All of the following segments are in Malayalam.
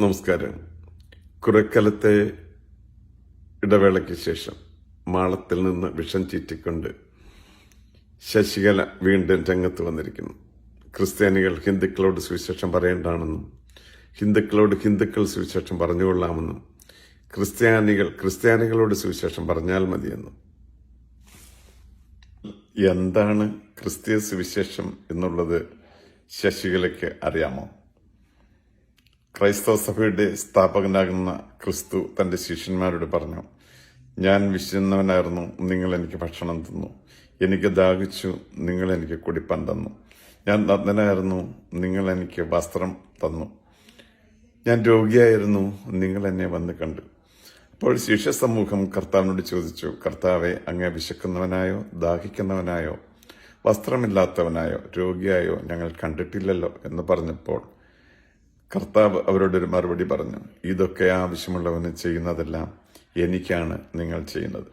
നമസ്കാരം. കുറെക്കാലത്തെ ഇടവേളയ്ക്ക് ശേഷം മാളത്തിൽ നിന്ന് വിഷം ചീറ്റിക്കൊണ്ട് ശശികല വീണ്ടും രംഗത്ത് വന്നിരിക്കുന്നു. ക്രിസ്ത്യാനികൾ ഹിന്ദുക്കളോട് സുവിശേഷം പറയേണ്ടാണെന്നും ഹിന്ദുക്കളോട് ഹിന്ദുക്കൾ സുവിശേഷം പറഞ്ഞുകൊള്ളാമെന്നും ക്രിസ്ത്യാനികൾ ക്രിസ്ത്യാനികളോട് സുവിശേഷം പറഞ്ഞാൽ മതിയെന്നും. എന്താണ് ക്രിസ്തീയ സുവിശേഷം എന്നുള്ളത് ശശികലയ്ക്ക് അറിയാമോ? ക്രൈസ്തവ സഭയുടെ സ്ഥാപകനാകുന്ന ക്രിസ്തു തന്റെ ശിഷ്യന്മാരോട് പറഞ്ഞു ഞാൻ വിശന്നവനായിരുന്നു നിങ്ങൾ എനിക്ക് ഭക്ഷണം തന്നു. എനിക്ക് ദാഹിച്ചു നിങ്ങൾ എനിക്ക് കുടിപ്പാൻ തന്നു. ഞാൻ നഗ്നനായിരുന്നു നിങ്ങൾ എനിക്ക് വസ്ത്രം തന്നു. ഞാൻ രോഗിയായിരുന്നു നിങ്ങൾ എന്നെ വന്ന് കണ്ടു. അപ്പോൾ ശിഷ്യ സമൂഹം കർത്താവിനോട് ചോദിച്ചു കർത്താവെ അങ്ങ് വിശക്കുന്നവനായോ ദാഹിക്കുന്നവനായോ വസ്ത്രമില്ലാത്തവനായോ രോഗിയായോ ഞങ്ങൾ കണ്ടിട്ടില്ലല്ലോ? എന്ന് പറഞ്ഞപ്പോൾ കർത്താവ് അവരോടൊരു മറുപടി പറഞ്ഞു ഇതൊക്കെ ആവശ്യമുള്ളവന് ചെയ്യുന്നതെല്ലാം എനിക്കാണ് നിങ്ങൾ ചെയ്യുന്നത്.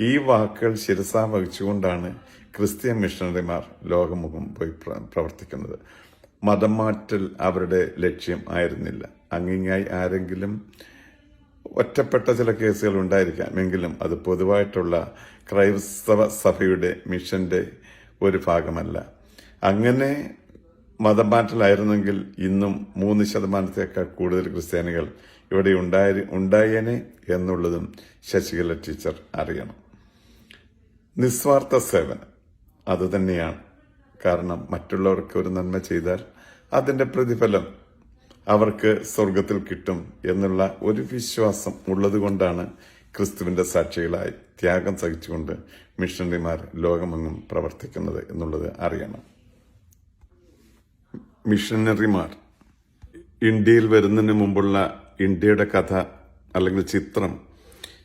ഈ വാക്കുകൾ ശിരസ വഹിച്ചുകൊണ്ടാണ് ക്രിസ്ത്യൻ മിഷണറിമാർ ലോകമുഖം പോയി പ്രവർത്തിക്കുന്നത്. മതം മാറ്റൽ അവരുടെ ലക്ഷ്യം ആയിരുന്നില്ല. അങ്ങിങ്ങായി ആരെങ്കിലും ഒറ്റപ്പെട്ട ചില കേസുകൾ ഉണ്ടായിരിക്കാം എങ്കിലും അത് പൊതുവായിട്ടുള്ള ക്രൈസ്തവ സഭയുടെ മിഷന്റെ ഒരു ഭാഗമല്ല. അങ്ങനെ മതം മാറ്റലായിരുന്നെങ്കിൽ ഇന്നും മൂന്ന് ശതമാനത്തേക്കാൾ കൂടുതൽ ക്രിസ്ത്യാനികൾ ഇവിടെ ഉണ്ടായി ഉണ്ടായേനെ എന്നുള്ളതും ശശികല ടീച്ചർ അറിയണം. നിസ്വാർത്ഥ സേവനം അതുതന്നെയാണ് കാരണം മറ്റുള്ളവർക്ക് ഒരു നന്മ ചെയ്താൽ അതിന്റെ പ്രതിഫലം അവർക്ക് സ്വർഗത്തിൽ കിട്ടും എന്നുള്ള ഒരു വിശ്വാസം ഉള്ളതുകൊണ്ടാണ് ക്രിസ്തുവിന്റെ സാക്ഷികളായി ത്യാഗം സഹിച്ചുകൊണ്ട് മിഷണറിമാർ ലോകമെങ്ങും പ്രവർത്തിക്കുന്നത് എന്നുള്ളത് അറിയണം. മിഷണറിമാർ ഇന്ത്യയിൽ വരുന്നതിന് മുമ്പുള്ള ഇന്ത്യയുടെ കഥ അല്ലെങ്കിൽ ചിത്രം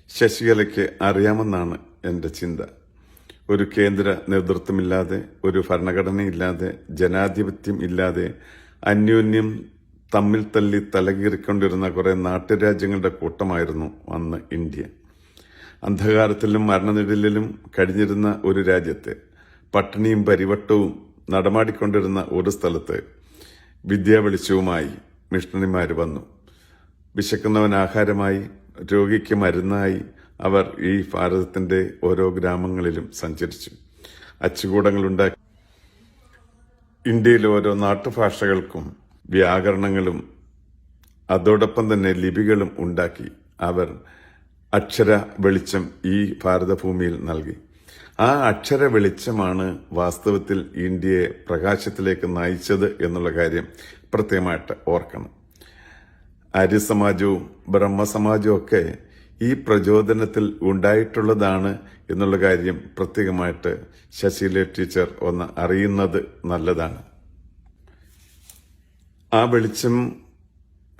ശശികലയ്ക്ക് അറിയാമെന്നാണ് എന്റെ ചിന്ത. ഒരു കേന്ദ്ര നേതൃത്വമില്ലാതെ ഒരു ഭരണഘടനയില്ലാതെ ജനാധിപത്യം ഇല്ലാതെ അന്യോന്യം തമ്മിൽ തല്ലി തലകീറിക്കൊണ്ടിരുന്ന കുറേ നാട്ടുരാജ്യങ്ങളുടെ കൂട്ടമായിരുന്നു അന്ന് ഇന്ത്യ. അന്ധകാരത്തിലും മരണനിഴലിലും കഴിഞ്ഞിരുന്ന ഒരു രാജ്യത്തെ പട്ടിണിയും പരിവട്ടവും നടമാടിക്കൊണ്ടിരുന്ന ഒരു സ്ഥലത്ത് വിദ്യാവെളിച്ചവുമായി മിഷണറിമാർ വന്നു. വിശക്കുന്നവൻ ആഹാരമായി രോഗിക്ക് മരുന്നായി അവർ ഈ ഭാരതത്തിന്റെ ഓരോ ഗ്രാമങ്ങളിലും സഞ്ചരിച്ചു. അച്ചുകൂടങ്ങളുണ്ടാക്കി ഇന്ത്യയിലെ ഓരോ നാട്ടുഭാഷകൾക്കും വ്യാകരണങ്ങളും അതോടൊപ്പം തന്നെ ലിപികളും ഉണ്ടാക്കി. അവർ അക്ഷര വെളിച്ചം ഈ ഭാരതഭൂമിയിൽ നൽകി. ആ അക്ഷര വെളിച്ചമാണ് വാസ്തവത്തിൽ ഇന്ത്യയെ പ്രകാശത്തിലേക്ക് നയിച്ചത് എന്നുള്ള കാര്യം പ്രത്യേകമായിട്ട് ഓർക്കണം. ആര്യസമാജവും ബ്രഹ്മസമാജവും ഒക്കെ ഈ പ്രചോദനത്തിൽ ഉണ്ടായിട്ടുള്ളതാണ് എന്നുള്ള കാര്യം പ്രത്യേകമായിട്ട് ശശീല ടീച്ചർ ഒന്ന് അറിയുന്നത് നല്ലതാണ്. ആ വെളിച്ചം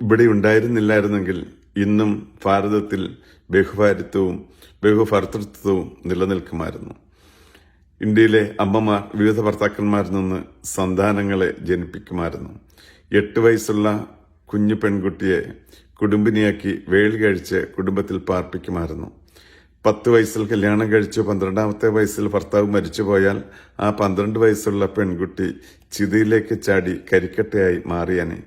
ഇവിടെ ഉണ്ടായിരുന്നില്ലായിരുന്നെങ്കിൽ ഇന്നും ഭാരതത്തിൽ ബഹുഭാരിത്വവും ബഹുഭർത്തൃത്വവും നിലനിൽക്കുമായിരുന്നു. ഇന്ത്യയിലെ അമ്മമാർ വിവിധ ഭർത്താക്കന്മാരിൽ നിന്ന് സന്താനങ്ങളെ ജനിപ്പിക്കുമായിരുന്നു. എട്ട് വയസ്സുള്ള കുഞ്ഞു പെൺകുട്ടിയെ കുടുംബിനിയാക്കി വേളി കഴിച്ച് കുടുംബത്തിൽ പാർപ്പിക്കുമായിരുന്നു. പത്ത് വയസ്സിൽ കല്യാണം കഴിച്ചു പന്ത്രണ്ടാമത്തെ വയസ്സിൽ ഭർത്താവ് മരിച്ചുപോയാൽ ആ പന്ത്രണ്ട് വയസ്സുള്ള പെൺകുട്ടി ചിതയിലേക്ക് ചാടി കരിക്കട്ടയായി മാറിയനെ.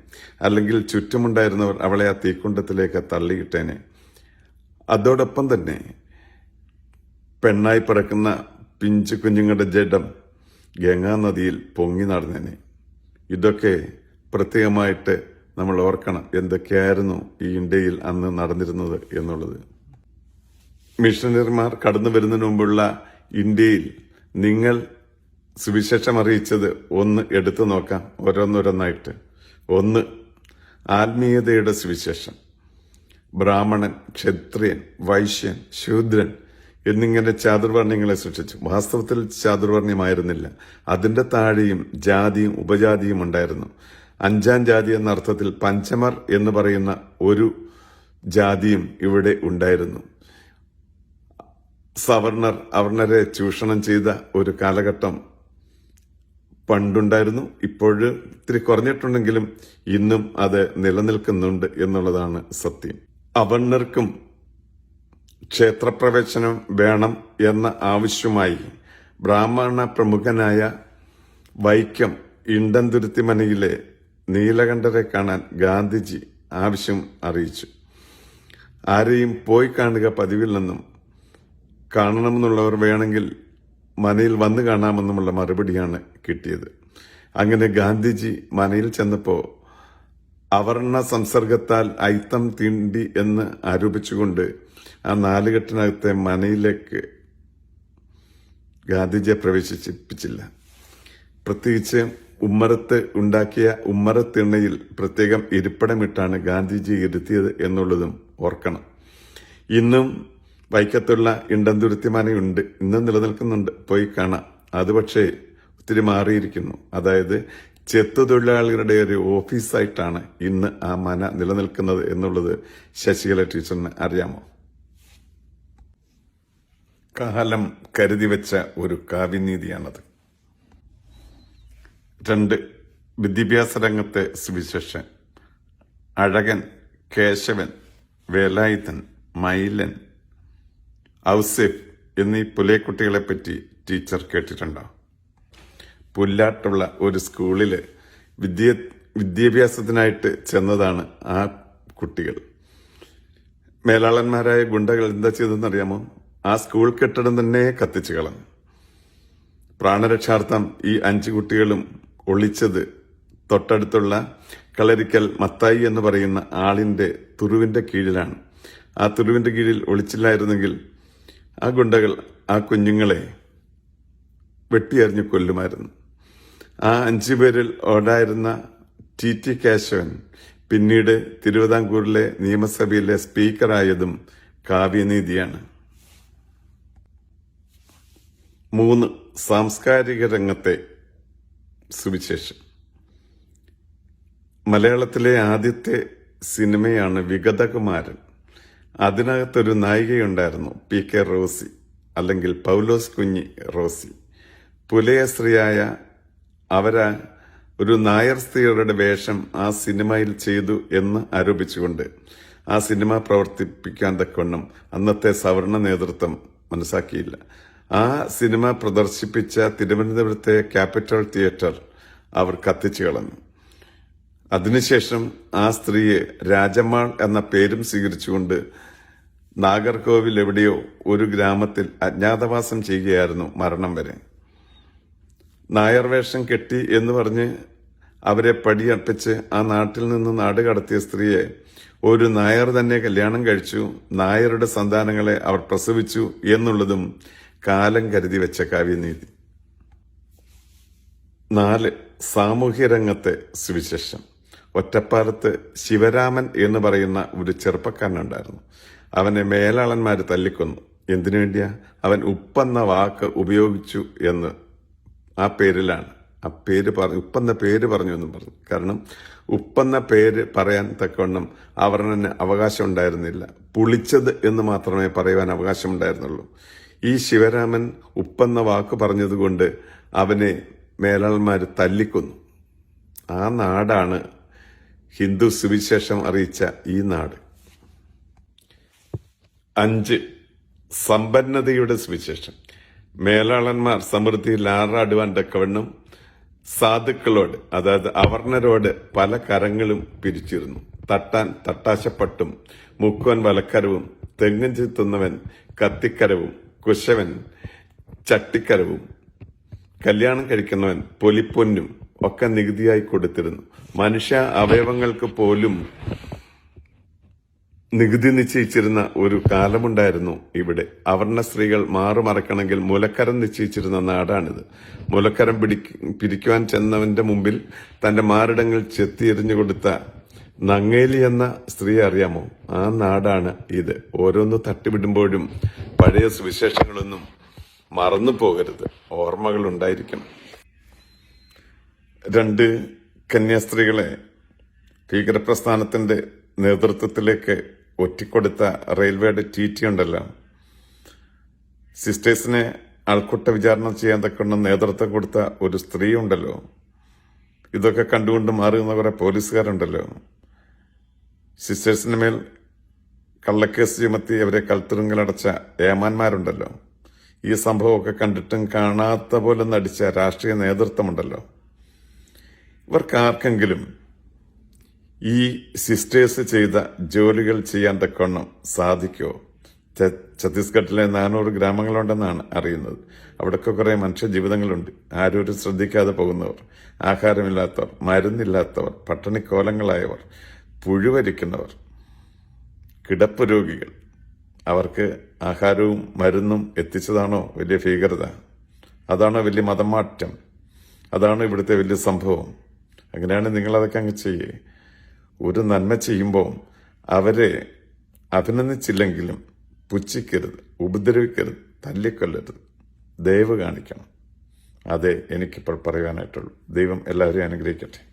അല്ലെങ്കിൽ ചുറ്റുമുണ്ടായിരുന്നവർ അവളെ ആ തീക്കുണ്ടത്തിലേക്ക് തള്ളിയിട്ടേനെ. അതോടൊപ്പം തന്നെ പെണ്ണായി പിറക്കുന്ന പിഞ്ചു കുഞ്ഞുങ്ങളുടെ ജഡം ഗംഗാനദിയിൽ പൊങ്ങി നടന്നേനെ. ഇതൊക്കെ പ്രത്യേകമായിട്ട് നമ്മൾ ഓർക്കണം എന്തൊക്കെയായിരുന്നു ഈ ഇന്ത്യയിൽ അന്ന് നടന്നിരുന്നത് എന്നുള്ളത്. മിഷണറിമാർ കടന്നു വരുന്നതിന് മുമ്പുള്ള ഇന്ത്യയിൽ നിങ്ങൾ സുവിശേഷം അറിയിച്ചത് ഒന്ന് എടുത്തു നോക്കാം ഓരോന്നോരോന്നായിട്ട്. ഒന്ന് ആത്മീയതയുടെ സുവിശേഷം. ബ്രാഹ്മണൻ ക്ഷത്രിയൻ വൈശ്യൻ ശൂദ്രൻ എന്നിങ്ങനെ ചാതുർവർണയങ്ങളെ സൃഷ്ടിച്ചു. വാസ്തവത്തിൽ ചാതുർവർണയമായിരുന്നില്ല അതിന്റെ താഴെയും ജാതിയും ഉപജാതിയും ഉണ്ടായിരുന്നു. അഞ്ചാം ജാതി എന്ന അർത്ഥത്തിൽ പഞ്ചമർ എന്ന് പറയുന്ന ഒരു ജാതിയും ഇവിടെ ഉണ്ടായിരുന്നു. സവർണർ അവർണരെ ചൂഷണം ചെയ്ത ഒരു കാലഘട്ടം പണ്ടുണ്ടായിരുന്നു. ഇപ്പോഴ് ഇത്തിരി കുറഞ്ഞിട്ടുണ്ടെങ്കിലും ഇന്നും അത് നിലനിൽക്കുന്നുണ്ട് എന്നുള്ളതാണ് സത്യം. അവർണർക്കും ക്ഷേത്രപ്രവേശനം വേണം എന്ന ആവശ്യമായി ബ്രാഹ്മണ പ്രമുഖനായ വൈക്കം ഇണ്ടന്തുരുത്തിമനയിലെ നീലകണ്ഠരെ കാണാൻ ഗാന്ധിജി ആവശ്യം അറിയിച്ചു. ആരെയും പോയി കാണുക പതിവില്ലെന്നും കാണണമെന്നുള്ളവർ വേണമെങ്കിൽ മനയിൽ വന്നു കാണാമെന്നുമുള്ള മറുപടിയാണ് കിട്ടിയത്. അങ്ങനെ ഗാന്ധിജി മനയിൽ ചെന്നപ്പോൾ അവർണ സംസർഗത്താൽ അയിത്തം തീണ്ടി എന്ന് ആരോപിച്ചുകൊണ്ട് ആ നാലുകെട്ടിനകത്തെ മനയിലേക്ക് ഗാന്ധിജിയെ പ്രവേശിപ്പിച്ചില്ല. പ്രത്യേകിച്ച് ഉമ്മറത്ത് ഉണ്ടാക്കിയ ഉമ്മറത്തിണ്ണയിൽ പ്രത്യേകം ഇരിപ്പിടമിട്ടാണ് ഗാന്ധിജി ഇരുത്തിയത് എന്നുള്ളതും ഓർക്കണം. ഇന്നും വൈക്കത്തുള്ള ഇണ്ടന്തുരുത്തിമാനയുണ്ട് ഇന്നും നിലനിൽക്കുന്നുണ്ട്. പോയി കാണാം. അത് പക്ഷേ ഒത്തിരി മാറിയിരിക്കുന്നു. അതായത് ചെത്തു തൊഴിലാളികളുടെ ഒരു ഓഫീസായിട്ടാണ് ഇന്ന് ആ മന നിലനിൽക്കുന്നത് എന്നുള്ളത് ശശികല ടീച്ചറിന് അറിയാമോ? കാലം കരുതി വെച്ച ഒരു കാവ്യനീതിയാണത്. രണ്ട് വിദ്യാഭ്യാസ രംഗത്തെ സുവിശേഷൻ അഴകൻ കേശവൻ വേലായുധൻ മൈലൻ ഔസിഫ് എന്നീ പുലയക്കുട്ടികളെ പറ്റി ടീച്ചർ കേട്ടിട്ടുണ്ടോ? പുല്ലാട്ടുള്ള ഒരു സ്കൂളിൽ വിദ്യ വിദ്യാഭ്യാസത്തിനായിട്ട് ചെന്നതാണ് ആ കുട്ടികൾ. മേലാളന്മാരായ ഗുണ്ടകൾ എന്താ ചെയ്തതെന്നറിയാമോ? ആ സ്കൂൾ കെട്ടിടം തന്നെ കത്തിച്ചു കളഞ്ഞു. പ്രാണരക്ഷാർത്ഥം ഈ അഞ്ച് കുട്ടികളും ഒളിച്ചത് തൊട്ടടുത്തുള്ള കളരിക്കൽ മത്തായി എന്ന് പറയുന്ന ആളിന്റെ തുരുവിന്റെ കീഴിലാണ്. ആ തുരുവിന്റെ കീഴിൽ ഒളിച്ചില്ലായിരുന്നെങ്കിൽ ആ ഗുണ്ടകൾ ആ കുഞ്ഞുങ്ങളെ വെട്ടിയറിഞ്ഞു കൊല്ലുമായിരുന്നു. ആ അഞ്ചു പേരിൽ ഓടായിരുന്ന ടി ടി കേശവൻ പിന്നീട് തിരുവിതാംകൂറിലെ നിയമസഭയിലെ സ്പീക്കറായതും കാവ്യനീതിയാണ്. മൂന്ന് സാംസ്കാരിക രംഗത്തെ സുവിശേഷം. മലയാളത്തിലെ ആദ്യത്തെ സിനിമയാണ് വിഗതകുമാരൻ. അതിനകത്തൊരു നായികയുണ്ടായിരുന്നു പി കെ റോസി അല്ലെങ്കിൽ പൗലോസ് കുഞ്ഞി റോസി. പുലയ സ്ത്രീയായ അവരാ ഒരു നായർ സ്ത്രീകളുടെ വേഷം ആ സിനിമയിൽ ചെയ്തു എന്ന് ആരോപിച്ചുകൊണ്ട് ആ സിനിമ പ്രവർത്തിപ്പിക്കാൻ തക്കവണ്ണം അന്നത്തെ സവർണ നേതൃത്വം മനസ്സാക്കിയില്ല. ആ സിനിമ പ്രദർശിപ്പിച്ച തിരുവനന്തപുരത്തെ ക്യാപിറ്റൽ തിയേറ്റർ അവർ കത്തിച്ചു കളഞ്ഞു. അതിനുശേഷം ആ സ്ത്രീയെ രാജമ്മാൾ എന്ന പേരും സ്വീകരിച്ചുകൊണ്ട് നാഗർകോവിൽ എവിടെയോ ഒരു ഗ്രാമത്തിൽ അജ്ഞാതവാസം ചെയ്യുകയായിരുന്നു മരണം വരെ. നായർ വേഷം കെട്ടി എന്ന് പറഞ്ഞ് അവരെ പടിയർപ്പിച്ച് ആ നാട്ടിൽ നിന്ന് നാട് കടത്തിയ സ്ത്രീയെ ഒരു നായർ തന്നെ കല്യാണം കഴിച്ചു നായരുടെ സന്താനങ്ങളെ അവർ പ്രസവിച്ചു എന്നുള്ളതും കാലം കരുതി വെച്ച കാവ്യനീതി. നാല് സാമൂഹ്യ രംഗത്തെ സുവിശേഷം. ഒറ്റപ്പാലത്ത് ശിവരാമൻ എന്ന് പറയുന്ന ഒരു ചെറുപ്പക്കാരനുണ്ടായിരുന്നു. അവനെ മേലാളന്മാർ തല്ലിക്കൊന്നു. എന്തിനു വേണ്ടിയാ? അവൻ ഉപ്പെന്ന വാക്ക് ഉപയോഗിച്ചു എന്ന് ആ പേരിലാണ്. ആ പേര് പറഞ്ഞു ഉപ്പെന്ന പേര് പറഞ്ഞു എന്നും പറഞ്ഞു. കാരണം ഉപ്പെന്ന പേര് പറയാൻ തക്കവണ്ണം അവർണന് അവകാശം ഉണ്ടായിരുന്നില്ല. പുളിച്ചത് എന്ന് മാത്രമേ പറയുവാൻ അവകാശം ഉണ്ടായിരുന്നുള്ളൂ ഈ ശിവരാമൻ ഉപ്പെന്ന വാക്ക് പറഞ്ഞതുകൊണ്ട് അവനെ മേലാളന്മാർ തല്ലിക്കൊന്നു. ആ നാടാണ് ഹിന്ദു സുവിശേഷം അറിയിച്ച ഈ നാട്. അഞ്ച് സമ്പന്നതയുടെ സുവിശേഷം. മേലാളന്മാർ സമൃദ്ധിയിൽ ആറാടുവാൻ തക്കവണ്ണം സാധുക്കളോട് അതായത് അവർണരോട് പല കരങ്ങളും പിരിച്ചിരുന്നു. തട്ടാൻ തട്ടാശപ്പട്ടും മുക്കുവൻ വലക്കരവും തെങ്ങും ചെത്തുന്നവൻ കത്തിക്കരവും കുശവൻ ചട്ടിക്കരവും. കല്യാണം കഴിക്കുന്നവൻ പൊലിപ്പൊന്നും ഒക്കെ നികുതിയായി കൊടുത്തിരുന്നു. മനുഷ്യ അവയവങ്ങൾക്ക് പോലും നികുതി നിശ്ചയിച്ചിരുന്ന ഒരു കാലമുണ്ടായിരുന്നു ഇവിടെ. അവർണ സ്ത്രീകൾ മാറുമറക്കണമെങ്കിൽ മുലക്കരം നിശ്ചയിച്ചിരുന്ന നാടാണിത്. മുലക്കരം പിടി പിരിക്കുവാൻ ചെന്നവന്റെ മുമ്പിൽ തന്റെ മാറിടങ്ങൾ ചെത്തിയെറിഞ്ഞു കൊടുത്ത നങ്ങേലി എന്ന സ്ത്രീ അറിയാമോ? ആ നാടാണ് ഇത്. ഓരോന്ന് തട്ടിവിടുമ്പോഴും പഴയ സുവിശേഷങ്ങളൊന്നും മറന്നു പോകരുത്. ഓർമ്മകൾ ഉണ്ടായിരിക്കും രണ്ട് കന്യാസ്ത്രീകളെ ഭീകരപ്രസ്ഥാനത്തിന്റെ നേതൃത്വത്തിലേക്ക് ഒറ്റിക്കൊടുത്ത റെയിൽവേയുടെ ടി ടി ഉണ്ടല്ലോ. സിസ്റ്റേഴ്സിനെ ആൾക്കൂട്ട വിചാരണ ചെയ്യാൻ തക്കൊണ്ട് നേതൃത്വം കൊടുത്ത ഒരു സ്ത്രീ ഉണ്ടല്ലോ. ഇതൊക്കെ കണ്ടുകൊണ്ട് മാറുന്ന കുറെ പോലീസുകാരുണ്ടല്ലോ. സിസ്റ്റേഴ്സിന് മേൽ കള്ളക്കേസ് ചുമത്തി അവരെ കൽത്തുറുങ്കലടച്ച ഏമാന്മാരുണ്ടല്ലോ. ഈ സംഭവമൊക്കെ കണ്ടിട്ടും കാണാത്ത പോലെ നടിച്ച രാഷ്ട്രീയ നേതൃത്വമുണ്ടല്ലോ. ഇവർക്ക് ആർക്കെങ്കിലും ഈ സിസ്റ്റേഴ്സ് ചെയ്ത ജോലികൾ ചെയ്യാൻ തക്കവണ്ണം സാധിക്കുമോ ഛത്തീസ്ഗഡിലെ നാനൂറ് ഗ്രാമങ്ങളുണ്ടെന്നാണ് അറിയുന്നത്. അവിടെയൊക്കെ കുറെ മനുഷ്യജീവിതങ്ങളുണ്ട്. ആരോരും ശ്രദ്ധിക്കാതെ പോകുന്നവർ ആഹാരമില്ലാത്തവർ മരുന്നില്ലാത്തവർ പട്ടിണിക്കോലങ്ങളായവർ പുഴുവരിക്കുന്നവർ കിടപ്പ് രോഗികൾ. അവർക്ക് ആഹാരവും മരുന്നും എത്തിച്ചതാണോ വലിയ ഭീകരത? അതാണോ വലിയ മതമാറ്റം? അതാണ് ഇവിടുത്തെ വലിയ സംഭവം? അങ്ങനെയാണ് നിങ്ങളതൊക്കെ അങ്ങ് ചെയ്യേ. ഒരു നന്മ ചെയ്യുമ്പോൾ അവരെ അഭിനന്ദിച്ചില്ലെങ്കിലും പുച്ഛിക്കരുത് ഉപദ്രവിക്കരുത് തല്ലിക്കൊല്ലരുത്. ദയവ് കാണിക്കണം. അതെ എനിക്കിപ്പോൾ പറയാനായിട്ടുള്ളൂ. ദൈവം എല്ലാവരെയും അനുഗ്രഹിക്കട്ടെ.